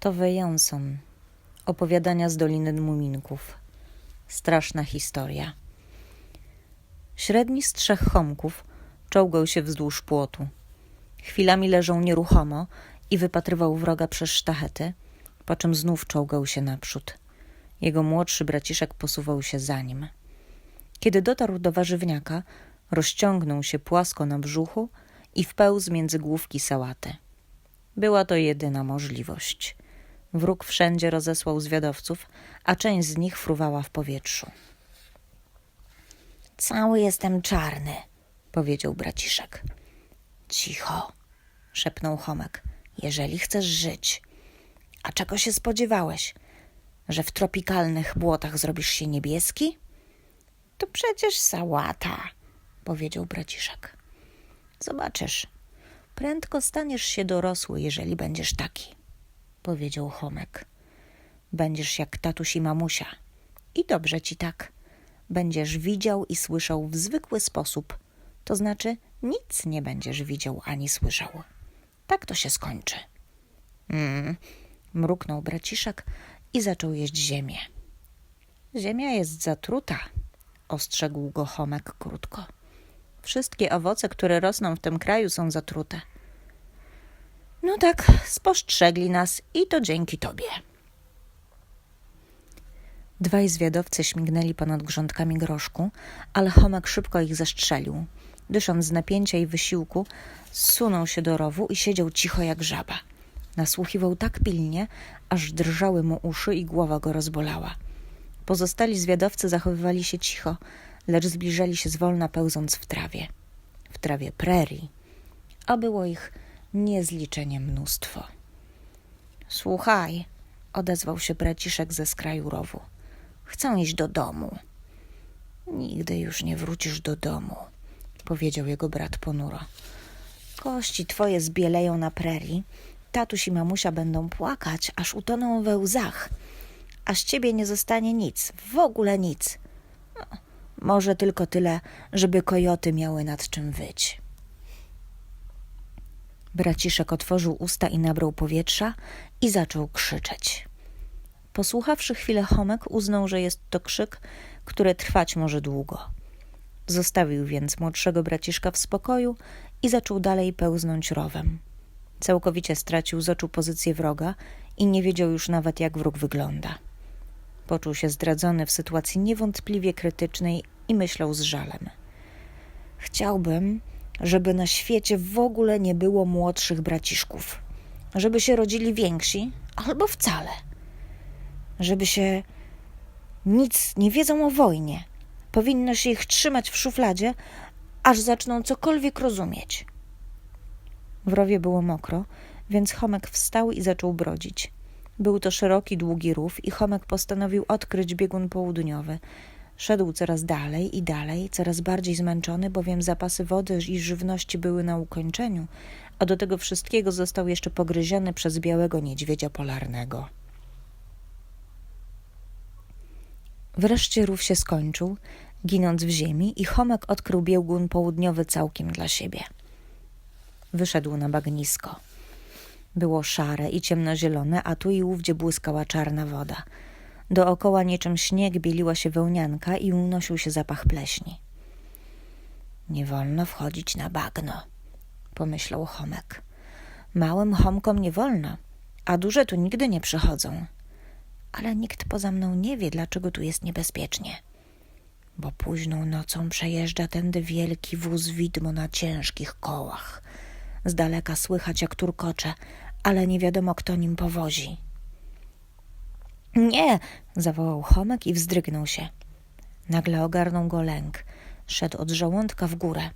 Tove Jansson. Opowiadania z Doliny Muminków. Straszna historia. Średni z trzech chomków czołgał się wzdłuż płotu. Chwilami leżał nieruchomo i wypatrywał wroga przez sztachety, po czym znów czołgał się naprzód. Jego młodszy braciszek posuwał się za nim. Kiedy dotarł do warzywniaka, rozciągnął się płasko na brzuchu i wpełzł między główki sałaty. Była to jedyna możliwość. Wróg wszędzie rozesłał zwiadowców, a część z nich fruwała w powietrzu. Cały jestem czarny, powiedział braciszek. Cicho, szepnął Chomek. Jeżeli chcesz żyć. A czego się spodziewałeś? Że w tropikalnych błotach zrobisz się niebieski? To przecież sałata, powiedział braciszek. Zobaczysz, prędko staniesz się dorosły, jeżeli będziesz taki, powiedział Chomek. Będziesz jak tatuś i mamusia. I dobrze ci tak. Będziesz widział i słyszał w zwykły sposób, to znaczy nic nie będziesz widział ani słyszał. Tak to się skończy. Mm, mruknął braciszek i zaczął jeść ziemię. Ziemia jest zatruta, ostrzegł go Chomek krótko. Wszystkie owoce, które rosną w tym kraju, są zatrute. No tak, spostrzegli nas i to dzięki tobie. Dwaj zwiadowcy śmignęli ponad grządkami groszku, ale Chomek szybko ich zastrzelił. Dysząc z napięcia i wysiłku, zsunął się do rowu i siedział cicho jak żaba. Nasłuchiwał tak pilnie, aż drżały mu uszy i głowa go rozbolała. Pozostali zwiadowcy zachowywali się cicho, lecz zbliżali się zwolna pełząc w trawie. W trawie prerii, a było ich niezliczenie mnóstwo. Słuchaj, odezwał się braciszek ze skraju rowu. Chcę iść do domu. Nigdy już nie wrócisz do domu, powiedział jego brat ponuro. Kości twoje zbieleją na prerii, tatuś i mamusia będą płakać, aż utoną we łzach, a z ciebie nie zostanie nic, w ogóle nic. No, może tylko tyle, żeby kojoty miały nad czym wyć. Braciszek otworzył usta i nabrał powietrza i zaczął krzyczeć. Posłuchawszy chwilę Chomek, uznał, że jest to krzyk, który trwać może długo. Zostawił więc młodszego braciszka w spokoju i zaczął dalej pełznąć rowem. Całkowicie stracił z oczu pozycję wroga i nie wiedział już nawet, jak wróg wygląda. Poczuł się zdradzony w sytuacji niewątpliwie krytycznej i myślał z żalem. Chciałbym, żeby na świecie w ogóle nie było młodszych braciszków, żeby się rodzili więksi albo wcale, żeby się nic nie wiedzą o wojnie. Powinno się ich trzymać w szufladzie, aż zaczną cokolwiek rozumieć. W rowie było mokro, więc Chomek wstał i zaczął brodzić. Był to szeroki, długi rów i Chomek postanowił odkryć biegun południowy. Szedł coraz dalej i dalej, coraz bardziej zmęczony, bowiem zapasy wody i żywności były na ukończeniu, a do tego wszystkiego został jeszcze pogryziony przez białego niedźwiedzia polarnego. Wreszcie rów się skończył, ginąc w ziemi i Chomek odkrył biegun południowy całkiem dla siebie. Wyszedł na bagnisko. Było szare i ciemnozielone, a tu i ówdzie błyskała czarna woda. Dookoła niczym śnieg bieliła się wełnianka i unosił się zapach pleśni. Nie wolno wchodzić na bagno, pomyślał Chomek. Małym chomkom nie wolno, a duże tu nigdy nie przychodzą. Ale nikt poza mną nie wie, dlaczego tu jest niebezpiecznie. Bo późną nocą przejeżdża tędy wielki wóz widmo na ciężkich kołach. Z daleka słychać jak turkocze, ale nie wiadomo, kto nim powozi. Nie! zawołał Chomek i wzdrygnął się. Nagle ogarnął go lęk. Szedł od żołądka w górę.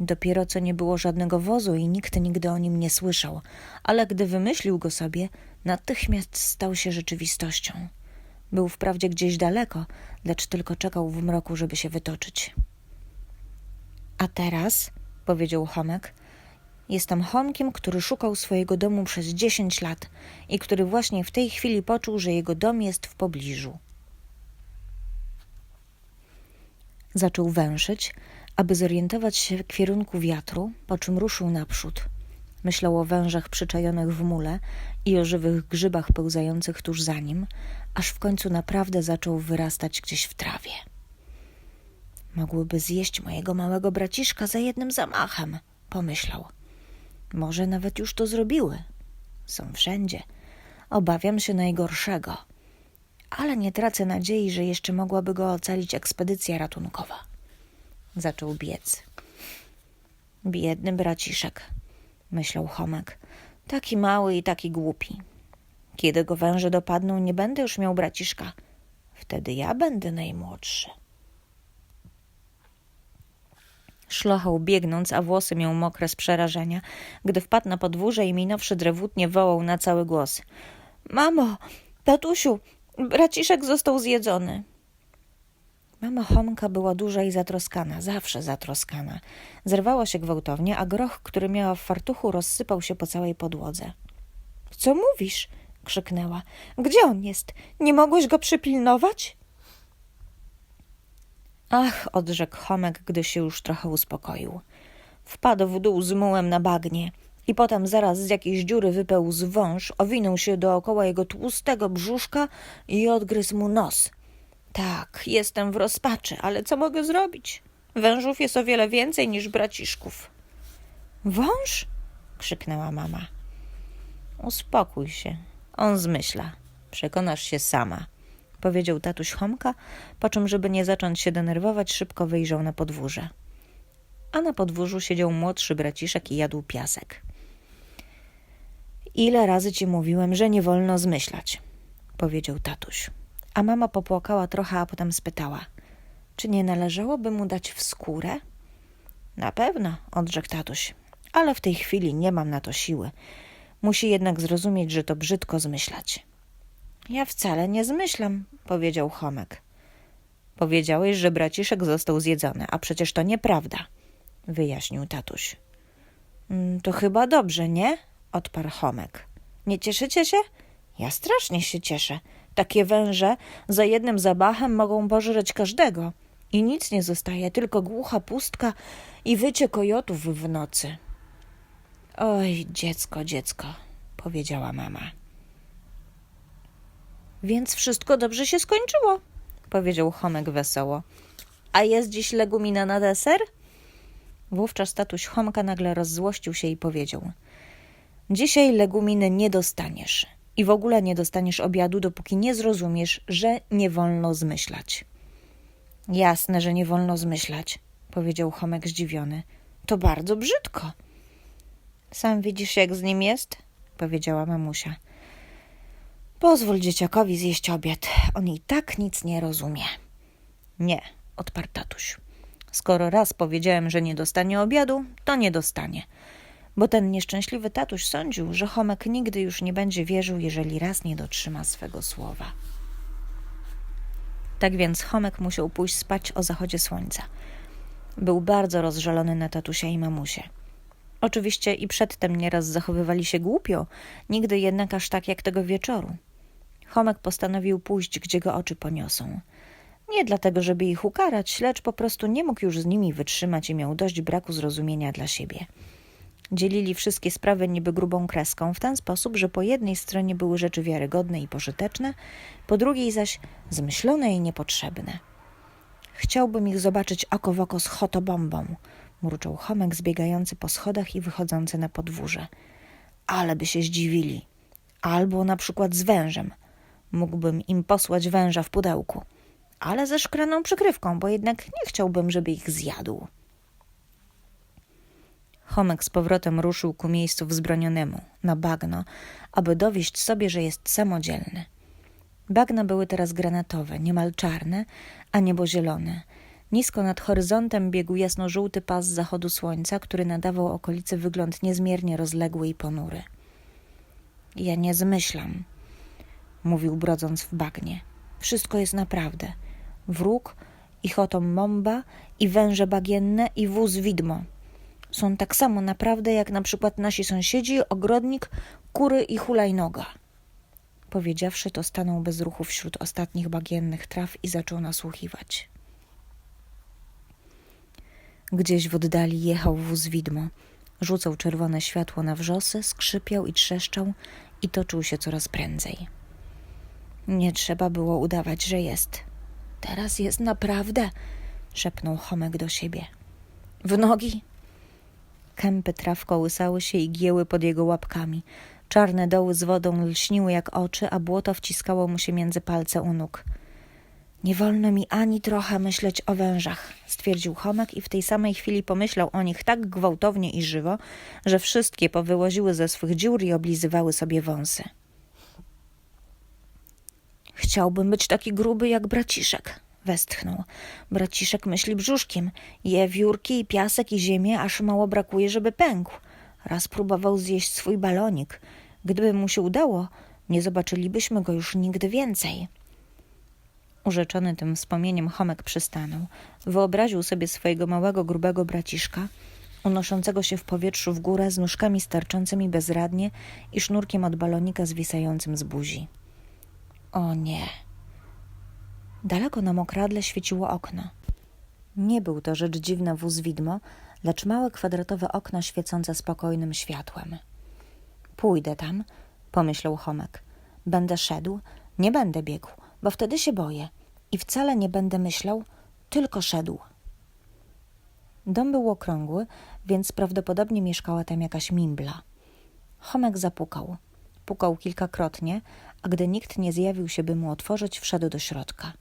Dopiero co nie było żadnego wozu i nikt nigdy o nim nie słyszał, ale gdy wymyślił go sobie, natychmiast stał się rzeczywistością. Był wprawdzie gdzieś daleko, lecz tylko czekał w mroku, żeby się wytoczyć. A teraz, powiedział Chomek, Jestem Chomkiem, który szukał swojego domu przez dziesięć lat i który właśnie w tej chwili poczuł, że jego dom jest w pobliżu. Zaczął węszyć, aby zorientować się w kierunku wiatru, po czym ruszył naprzód. Myślał o wężach przyczajonych w mule i o żywych grzybach pełzających tuż za nim, aż w końcu naprawdę zaczął wyrastać gdzieś w trawie. Mogłyby zjeść mojego małego braciszka za jednym zamachem, pomyślał. Może nawet już to zrobiły. Są wszędzie. Obawiam się najgorszego. Ale nie tracę nadziei, że jeszcze mogłaby go ocalić ekspedycja ratunkowa. Zaczął biec. Biedny braciszek, myślał Homek. Taki mały i taki głupi. Kiedy go węże dopadną, nie będę już miał braciszka. Wtedy ja będę najmłodszy. Szlochał biegnąc, a włosy miał mokre z przerażenia, gdy wpadł na podwórze i minąwszy drewutnie wołał na cały głos. Mamo, tatusiu, braciszek został zjedzony. Mama Homka była duża i zatroskana, zawsze zatroskana. Zerwała się gwałtownie, a groch, który miała w fartuchu, rozsypał się po całej podłodze. Co mówisz? krzyknęła. Gdzie on jest? Nie mogłeś go przypilnować? Ach, odrzekł Homek, gdy się już trochę uspokoił. Wpadł w dół z mułem na bagnie i potem zaraz z jakiejś dziury wypełzł wąż, owinął się dookoła jego tłustego brzuszka i odgryzł mu nos. Tak, jestem w rozpaczy, ale co mogę zrobić? Wężów jest o wiele więcej niż braciszków. Wąż? krzyknęła mama. Uspokój się, on zmyśla. Przekonasz się sama, powiedział tatuś Homka, po czym, żeby nie zacząć się denerwować, szybko wyjrzał na podwórze. A na podwórzu siedział młodszy braciszek i jadł piasek. Ile razy ci mówiłem, że nie wolno zmyślać, powiedział tatuś. A mama popłakała trochę, a potem spytała: Czy nie należałoby mu dać w skórę? Na pewno, odrzekł tatuś, ale w tej chwili nie mam na to siły. Musi jednak zrozumieć, że to brzydko zmyślać. Ja wcale nie zmyślam, powiedział Chomek. Powiedziałeś, że braciszek został zjedzony, a przecież to nieprawda, wyjaśnił tatuś. "Mm, To chyba dobrze, nie? odparł Chomek. Nie cieszycie się? Ja strasznie się cieszę. Takie węże za jednym zabachem mogą pożreć każdego. I nic nie zostaje, tylko głucha pustka i wycie kojotów w nocy. Oj, dziecko, dziecko, powiedziała mama. Więc wszystko dobrze się skończyło, powiedział Homek wesoło. A jest dziś legumina na deser? Wówczas tatuś Homka nagle rozzłościł się i powiedział: Dzisiaj leguminy nie dostaniesz. I w ogóle nie dostaniesz obiadu, dopóki nie zrozumiesz, że nie wolno zmyślać. Jasne, że nie wolno zmyślać, powiedział Homek zdziwiony. To bardzo brzydko. Sam widzisz, jak z nim jest? powiedziała mamusia. Pozwól dzieciakowi zjeść obiad. On i tak nic nie rozumie. Nie, odparł tatuś. Skoro raz powiedziałem, że nie dostanie obiadu, to nie dostanie. Bo ten nieszczęśliwy tatuś sądził, że Homek nigdy już nie będzie wierzył, jeżeli raz nie dotrzyma swego słowa. Tak więc Homek musiał pójść spać o zachodzie słońca. Był bardzo rozżalony na tatusia i mamusię. Oczywiście i przedtem nieraz zachowywali się głupio, nigdy jednak aż tak jak tego wieczoru. Homek postanowił pójść, gdzie go oczy poniosą. Nie dlatego, żeby ich ukarać, lecz po prostu nie mógł już z nimi wytrzymać i miał dość braku zrozumienia dla siebie. Dzielili wszystkie sprawy niby grubą kreską, w ten sposób, że po jednej stronie były rzeczy wiarygodne i pożyteczne, po drugiej zaś zmyślone i niepotrzebne. Chciałbym ich zobaczyć oko w oko z chotobombą, mruczał Homek zbiegający po schodach i wychodzący na podwórze. Ale by się zdziwili. Albo na przykład z wężem. Mógłbym im posłać węża w pudełku. Ale ze szklaną przykrywką, bo jednak nie chciałbym, żeby ich zjadł. Homek z powrotem ruszył ku miejscu wzbronionemu, na bagno, aby dowieść sobie, że jest samodzielny. Bagna były teraz granatowe, niemal czarne, a niebo zielone. Nisko nad horyzontem biegł jasno-żółty pas zachodu słońca, który nadawał okolicy wygląd niezmiernie rozległy i ponury. Ja nie zmyślam, mówił brodząc w bagnie. Wszystko jest naprawdę. Wróg, i chotom momba, i węże bagienne, i wóz widmo. Są tak samo naprawdę jak na przykład nasi sąsiedzi, ogrodnik, kury i hulajnoga. Powiedziawszy to, stanął bez ruchu wśród ostatnich bagiennych traw i zaczął nasłuchiwać. Gdzieś w oddali jechał wóz widmo. Rzucał czerwone światło na wrzosy, skrzypiał i trzeszczał i toczył się coraz prędzej. Nie trzeba było udawać, że jest. Teraz jest naprawdę, szepnął Homek do siebie. W nogi? Kępy traw kołysały się i gieły pod jego łapkami. Czarne doły z wodą lśniły jak oczy, a błoto wciskało mu się między palce u nóg. Nie wolno mi ani trochę myśleć o wężach, stwierdził Homek i w tej samej chwili pomyślał o nich tak gwałtownie i żywo, że wszystkie powyłaziły ze swych dziur i oblizywały sobie wąsy. Chciałbym być taki gruby jak braciszek, westchnął. Braciszek myśli brzuszkiem, je wiórki i piasek i ziemię, aż mało brakuje, żeby pękł. Raz próbował zjeść swój balonik. Gdyby mu się udało, nie zobaczylibyśmy go już nigdy więcej. Urzeczony tym wspomnieniem Homek przystanął. Wyobraził sobie swojego małego, grubego braciszka, unoszącego się w powietrzu w górę z nóżkami starczącymi bezradnie i sznurkiem od balonika zwisającym z buzi. O nie. Daleko na mokradle świeciło okno. Nie był to rzecz dziwna wóz widmo, lecz małe kwadratowe okno świecące spokojnym światłem. Pójdę tam, pomyślał Homek. Będę szedł, nie będę biegł, bo wtedy się boję. I wcale nie będę myślał, tylko szedł. Dom był okrągły, więc prawdopodobnie mieszkała tam jakaś mimbla. Homek zapukał. Pukał kilkakrotnie, a gdy nikt nie zjawił się, by mu otworzyć, wszedł do środka.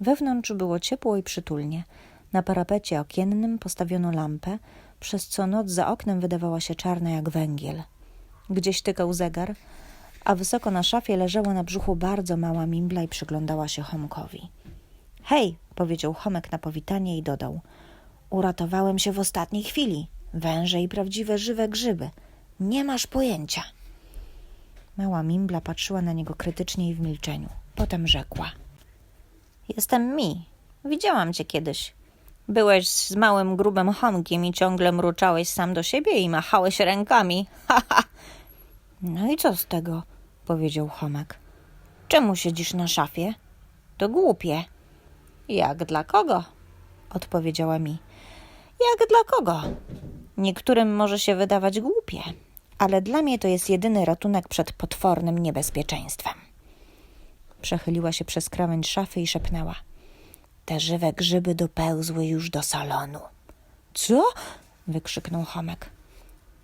Wewnątrz było ciepło i przytulnie. Na parapecie okiennym postawiono lampę, przez co noc za oknem wydawała się czarna jak węgiel. Gdzieś tykał zegar, a wysoko na szafie leżała na brzuchu bardzo mała mimbla i przyglądała się Homkowi. Hej, powiedział Homek na powitanie i dodał. Uratowałem się w ostatniej chwili. Węże i prawdziwe żywe grzyby. Nie masz pojęcia. Mała mimbla patrzyła na niego krytycznie i w milczeniu. Potem rzekła. Jestem mi. Widziałam cię kiedyś. Byłeś z małym, grubym Homkiem i ciągle mruczałeś sam do siebie i machałeś rękami. Ha, ha. No i co z tego? powiedział Homek. Czemu siedzisz na szafie? To głupie. Jak dla kogo? odpowiedziała mi. Jak dla kogo? Niektórym może się wydawać głupie, ale dla mnie to jest jedyny ratunek przed potwornym niebezpieczeństwem. Przechyliła się przez krawędź szafy i szepnęła. Te żywe grzyby dopełzły już do salonu. Co? wykrzyknął Homek.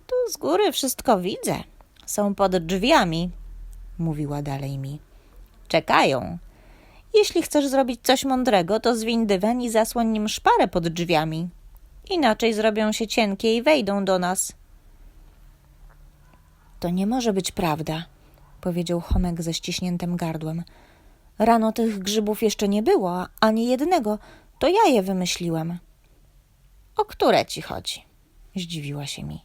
Tu z góry wszystko widzę. Są pod drzwiami, mówiła dalej mi. Czekają. Jeśli chcesz zrobić coś mądrego, to zwiń dywan i zasłoń nim szparę pod drzwiami. Inaczej zrobią się cienkie i wejdą do nas. To nie może być prawda, powiedział Homek ze ściśniętym gardłem. Rano tych grzybów jeszcze nie było, ani jednego. To ja je wymyśliłem. O które ci chodzi? Zdziwiła się mi.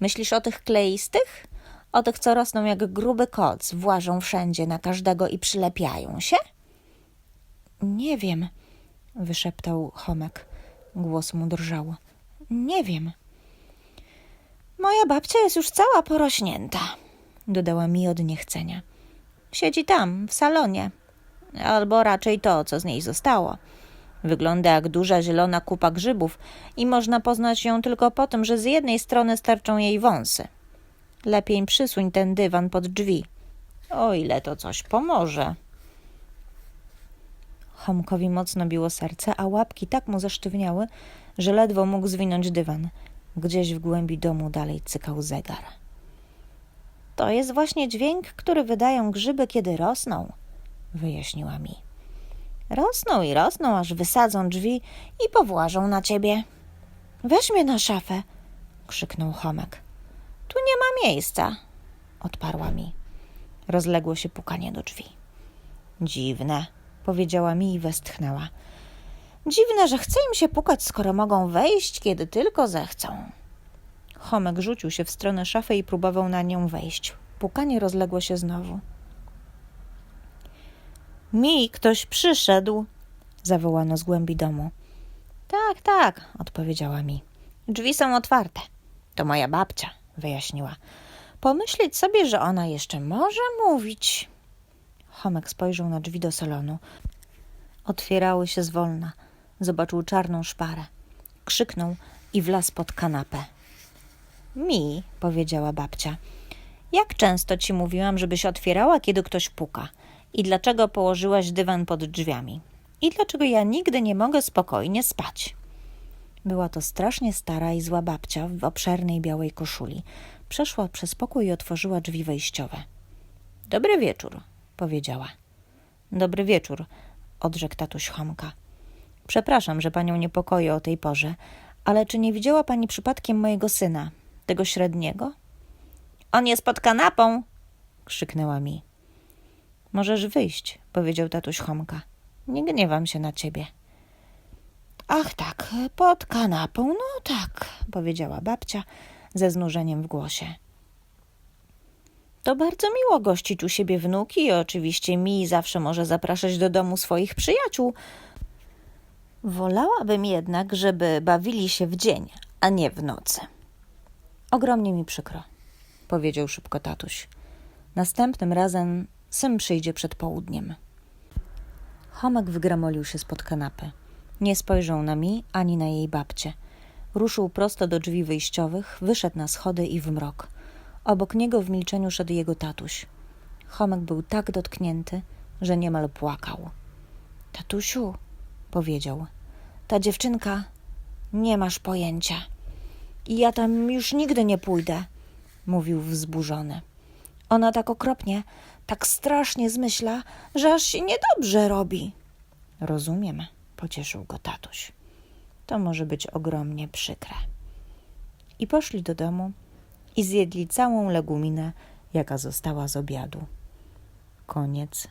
Myślisz o tych kleistych? O tych, co rosną jak gruby koc, włażą wszędzie na każdego i przylepiają się? Nie wiem, wyszeptał Homek. Głos mu drżał. Nie wiem. Moja babcia jest już cała porośnięta, dodała mi od niechcenia. Siedzi tam, w salonie, albo raczej to, co z niej zostało. Wygląda jak duża zielona kupa grzybów i można poznać ją tylko po tym, że z jednej strony starczą jej wąsy. Lepiej przysuń ten dywan pod drzwi. O ile to coś pomoże. Homkowi mocno biło serce, a łapki tak mu zasztywniały, że ledwo mógł zwinąć dywan. Gdzieś w głębi domu dalej cykał zegar. To jest właśnie dźwięk, który wydają grzyby, kiedy rosną, wyjaśniła mi. Rosną i rosną, aż wysadzą drzwi i powłażą na ciebie. Weź mnie na szafę, krzyknął Homek. Tu nie ma miejsca, odparła mi. Rozległo się pukanie do drzwi. Dziwne, powiedziała mi i westchnęła. Dziwne, że chce im się pukać, skoro mogą wejść, kiedy tylko zechcą. Homek rzucił się w stronę szafy i próbował na nią wejść. Pukanie rozległo się znowu. Mi ktoś przyszedł, zawołano z głębi domu. Tak, tak, odpowiedziała mi. Drzwi są otwarte. To moja babcia, wyjaśniła. Pomyśleć sobie, że ona jeszcze może mówić. Homek spojrzał na drzwi do salonu. Otwierały się zwolna. Zobaczył czarną szparę. Krzyknął i wlazł pod kanapę. Mi, powiedziała babcia. Jak często ci mówiłam, żebyś otwierała, kiedy ktoś puka? I dlaczego położyłaś dywan pod drzwiami? I dlaczego ja nigdy nie mogę spokojnie spać? Była to strasznie stara i zła babcia w obszernej białej koszuli. Przeszła przez pokój i otworzyła drzwi wejściowe. Dobry wieczór, powiedziała. Dobry wieczór, odrzekł tatuś Chomka. Przepraszam, że panią niepokoję o tej porze, ale czy nie widziała pani przypadkiem mojego syna, tego średniego? On jest pod kanapą, krzyknęła mi. Możesz wyjść, powiedział tatuś Chomka. Nie gniewam się na ciebie. Ach tak, pod kanapą, no tak, powiedziała babcia ze znużeniem w głosie. To bardzo miło gościć u siebie wnuki i oczywiście mi zawsze może zapraszać do domu swoich przyjaciół. Wolałabym jednak, żeby bawili się w dzień, a nie w nocy. Ogromnie mi przykro, powiedział szybko tatuś. Następnym razem syn przyjdzie przed południem. Chomek wygramolił się spod kanapy. Nie spojrzał na mi ani na jej babcię. Ruszył prosto do drzwi wyjściowych, wyszedł na schody i w mrok. Obok niego w milczeniu szedł jego tatuś. Chomek był tak dotknięty, że niemal płakał. Tatusiu, powiedział, ta dziewczynka, nie masz pojęcia. I ja tam już nigdy nie pójdę, mówił wzburzony. Ona tak okropnie, tak strasznie zmyśla, że aż się niedobrze robi. Rozumiem, pocieszył go tatuś. To może być ogromnie przykre. I poszli do domu i zjedli całą leguminę, jaka została z obiadu. Koniec